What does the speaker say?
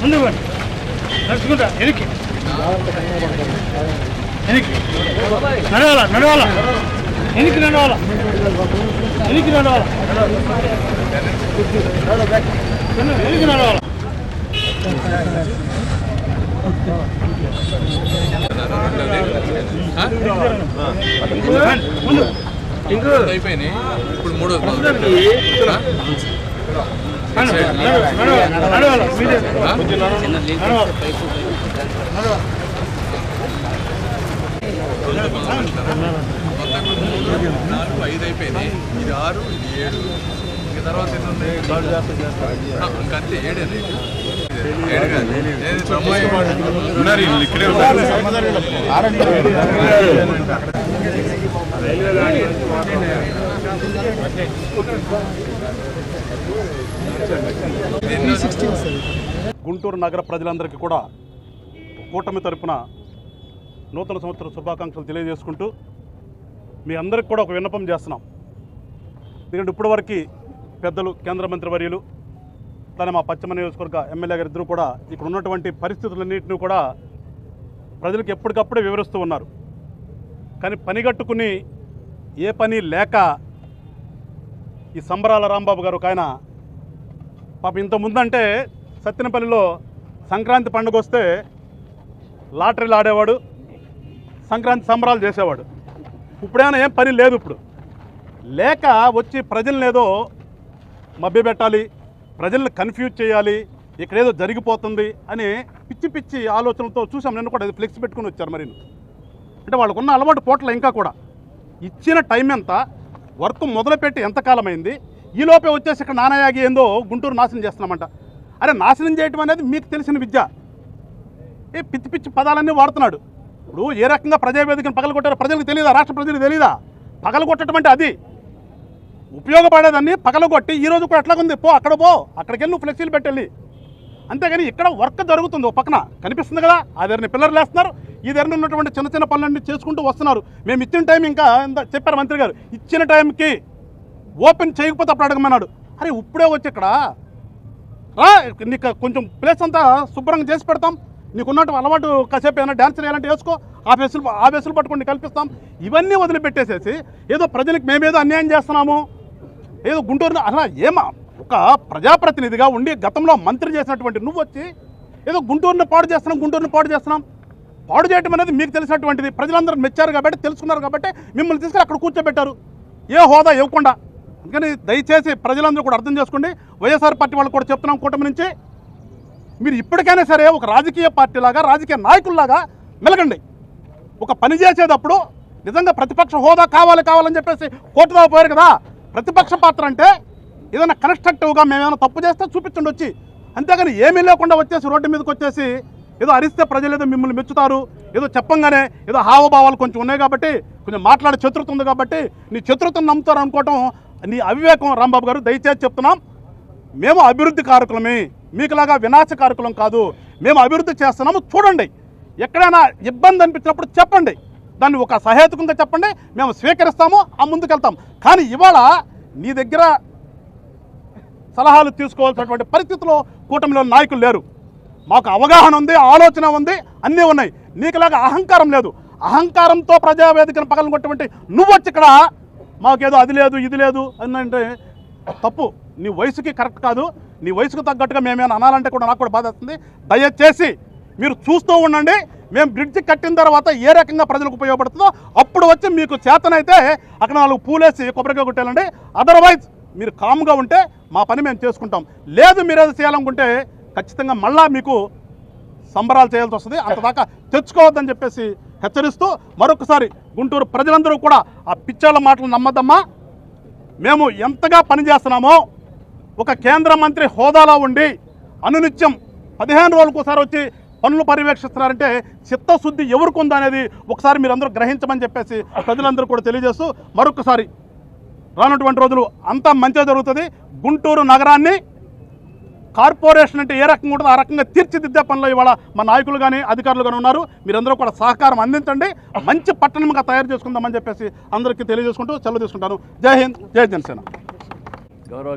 ముందు నడుచుకుంటా. వెనక్కి. వెనక్కి. నడవాల నడవాల? వెనక్కి నడవాల? వెనక్కి నడవాల? వెనక్కి నడవాల? ముందు అయిపోయినాయి ఇప్పుడు మూడో నాలుగు ఐదు అయిపోయినాయి ఇది ఆరు ఇది ఏడు ఇంకా తర్వాత ఎన్ని ఉన్నాయి ఆ, ఇంకా అంతే ఇది? ఏడు కాదు. నేను ఉన్నారు ఇక్కడే ఉన్నారు. గుంటూరు నగర ప్రజలందరికీ కూడా కూటమి తరపున నూతన సంవత్సర శుభాకాంక్షలు తెలియజేసుకుంటూ మీ అందరికి కూడా ఒక విన్నపం చేస్తున్నాం. ఎందుకంటే ఇప్పటివరకు పెద్దలు కేంద్ర మంత్రి వర్యులు తన మా పశ్చిమ నియోజకవర్గ ఎమ్మెల్యే గారు ఇద్దరు కూడా ఇక్కడ ఉన్నటువంటి పరిస్థితులన్నింటినీ కూడా ప్రజలకు ఎప్పటికప్పుడే వివరిస్తూ ఉన్నారు. కానీ పనిగట్టుకుని ఏ పని లేక ఈ సంబరాల రాంబాబు గారు ఒక ఆయన పాపం ఇంతకుముందంటే సత్యనపల్లిలో సంక్రాంతి పండుగ వస్తే లాటరీలు ఆడేవాడు సంక్రాంతి సంబరాలు చేసేవాడు. ఇప్పుడేమైనా ఏం పని లేదు ఇప్పుడు. లేక వచ్చి ప్రజల్ని ఏదో మభ్యపెట్టాలి ప్రజల్ని కన్ఫ్యూజ్ చేయాలి ఇక్కడేదో జరిగిపోతుంది అని పిచ్చి పిచ్చి ఆలోచనలతో చూసాం. నేను కూడా ఫ్లెక్స్ పెట్టుకుని వచ్చారు మరి అంటే వాళ్ళకున్న అలవాటు పోట్ల ఇంకా కూడా. ఇచ్చిన టైం ఎంత? వర్క్ మొదలుపెట్టి ఎంతకాలం అయింది ఈ లోపే వచ్చేసి ఇక్కడ నానయాగి ఏందో గుంటూరు నాశనం చేస్తున్నామంట. అరే నాశనం చేయటం అనేది మీకు తెలిసిన విద్య. ఏ పిచ్చి పిచ్చి పదాలన్నీ వాడుతున్నాడు. ఇప్పుడు ఏ రకంగా ప్రజావేదికను పగలగొట్టారో ప్రజలకు తెలియదా రాష్ట్ర ప్రజలకు తెలియదా పగలగొట్టడం అంటే అది. ఉపయోగపడేదాన్ని పగలగొట్టి ఈ రోజు కూడా ఉంది పో అక్కడ పో అక్కడికి వెళ్ళి నువ్వు ఫ్లెక్సీలు పెట్టెళ్ళి. అంతేగాని ఇక్కడ వర్క్ జరుగుతుంది ఓ పక్కన. కనిపిస్తుంది కదా? అదే పిల్లర్లు వేస్తున్నారు ఈ దగ్గర ఉన్నటువంటి చిన్న చిన్న పనులన్నీ చేసుకుంటూ వస్తున్నారు. మేము ఇచ్చిన టైం ఇంకా చెప్పారు మంత్రి గారు. ఇచ్చిన టైంకి ఓపెన్ చేయకపోతే అప్పుడు అడగమన్నాడు. అరే ఇప్పుడే వచ్చి ఇక్కడ రా నీకు కొంచెం ప్లేస్ అంతా శుభ్రంగా చేసి పెడతాం. నీకున్నట్టు అలవాటు కాసేపు ఏమైనా డ్యాన్స్ చేయాలంటే వేసుకో ఆ బెస్సులు ఆ బెస్సులు పట్టుకుని కల్పిస్తాం. ఇవన్నీ వదిలిపెట్టేసేసి ఏదో ప్రజలకు మేమేదో అన్యాయం చేస్తున్నాము. ఏదో గుంటూరు అసలు ఏమా? ఒక ప్రజాప్రతినిధిగా ఉండి గతంలో మంత్రి చేసినటువంటి నువ్వు వచ్చి ఏదో గుంటూరుని పాడు చేస్తున్నాం గుంటూరుని పాడు చేస్తున్నాం. పాడు చేయటం అనేది మీకు తెలిసినటువంటిది. ప్రజలందరూ మెచ్చారు కాబట్టి తెలుసుకున్నారు కాబట్టి మిమ్మల్ని తీసుకుని అక్కడ కూర్చోబెట్టారు. ఏ హోదా ఇవ్వకుండా. అందుకని దయచేసి ప్రజలందరూ కూడా అర్థం చేసుకోండి. వైఎస్ఆర్ పార్టీ వాళ్ళు కూడా చెప్తున్నాం కూటమి నుంచి. మీరు ఇప్పటికైనా సరే ఒక రాజకీయ పార్టీలాగా రాజకీయ నాయకుల్లాగా మెలగండి. ఒక పని చేసేటప్పుడు నిజంగా ప్రతిపక్ష హోదా కావాలి కావాలని చెప్పేసి కోర్టు దాకా పోయారు కదా. ప్రతిపక్ష పాత్ర అంటే ఏదైనా కన్స్ట్రక్టివ్గా మేమేమైనా తప్పు చేస్తే చూపించండి వచ్చి అంతేగాని ఏమీ లేకుండా వచ్చేసి రోడ్డు మీదకి వచ్చేసి ఏదో అరిస్తే ప్రజలు ఏదో మిమ్మల్ని మెచ్చుతారు ఏదో చెప్పంగానే ఏదో హావభావాలు కొంచెం ఉన్నాయి కాబట్టి కొంచెం మాట్లాడే చతురత ఉంది కాబట్టి నీ చతురతను నమ్ముతారు అనుకోవటం నీ అవివేకం రాంబాబు గారు దయచేసి చెప్తున్నాం. మేము అభివృద్ధి కారకులమే మీకులాగా వినాశ కారకులం కాదు మేము అభివృద్ధి చేస్తున్నాము చూడండి. ఎక్కడైనా ఇబ్బంది అనిపించినప్పుడు చెప్పండి. దాన్ని ఒక సహేతుకంగా చెప్పండి మేము స్వీకరిస్తాము ఆ ముందుకెళ్తాం. కానీ ఇవాళ నీ దగ్గర సలహాలు తీసుకోవాల్సినటువంటి పరిస్థితిలో కూటమిలో నాయకులు లేరు. మాకు అవగాహన ఉంది ఆలోచన ఉంది అన్నీ ఉన్నాయి. నీకులాగా అహంకారం లేదు. అహంకారంతో ప్రజావేదికను పగలగొట్టమంటే నువ్వు వచ్చి ఇక్కడ మాకేదో అది లేదు ఇది లేదు అని అంటే తప్పు. నీ వయసుకి కరెక్ట్ కాదు. నీ వయసుకు తగ్గట్టుగా మేమేమైనా అనాలంటే కూడా నాకు కూడా బాధ వస్తుంది. దయచేసి మీరు చూస్తూ ఉండండి. మేము బ్రిడ్జ్ కట్టిన తర్వాత ఏ రకంగా ప్రజలకు ఉపయోగపడుతుందో అప్పుడు వచ్చి మీకు చేతనైతే అక్కడ నాలుగు పూలేసి కొబ్బరికాయ కొట్టాలండి అదర్వైజ్ మీరు కామ్గా ఉంటే మా పని మేము చేసుకుంటాం. లేదు మీరు ఏదో చేయాలనుకుంటే ఖచ్చితంగా మళ్ళా మీకు సంబరాలు చేయాల్సి వస్తుంది. అంతదాకా తెచ్చుకోవద్దని చెప్పేసి హెచ్చరిస్తూ మరొకసారి గుంటూరు ప్రజలందరూ కూడా ఆ పిచ్చాళ్ళ మాటలు నమ్మద్దమ్మా. మేము ఎంతగా పనిచేస్తున్నామో ఒక కేంద్ర మంత్రి హోదాలో ఉండి అనునిత్యం పదిహేను రోజులకు ఒకసారి వచ్చి పనులు పర్యవేక్షిస్తున్నారంటే చిత్తశుద్ధి ఎవరికి ఉందా అనేది ఒకసారి మీరందరూ గ్రహించమని చెప్పేసి ప్రజలందరూ కూడా తెలియజేస్తూ మరొకసారి రానటువంటి రోజులు అంతా మంచిగా జరుగుతుంది. గుంటూరు నగరాన్ని కార్పొరేషన్ అంటే ఏ రకంగా ఉంటుందో ఆ రకంగా తీర్చిదిద్దే పనిలో ఇవాళ మా నాయకులు కానీ అధికారులు కానీ ఉన్నారు. మీరందరూ కూడా సహకారం అందించండి. మంచి పట్టణంగా తయారు చేసుకుందామని చెప్పేసి అందరికీ తెలియజేసుకుంటూ సెలవు తీసుకుంటాను. జై హింద్ జై జనసేన. గౌరవ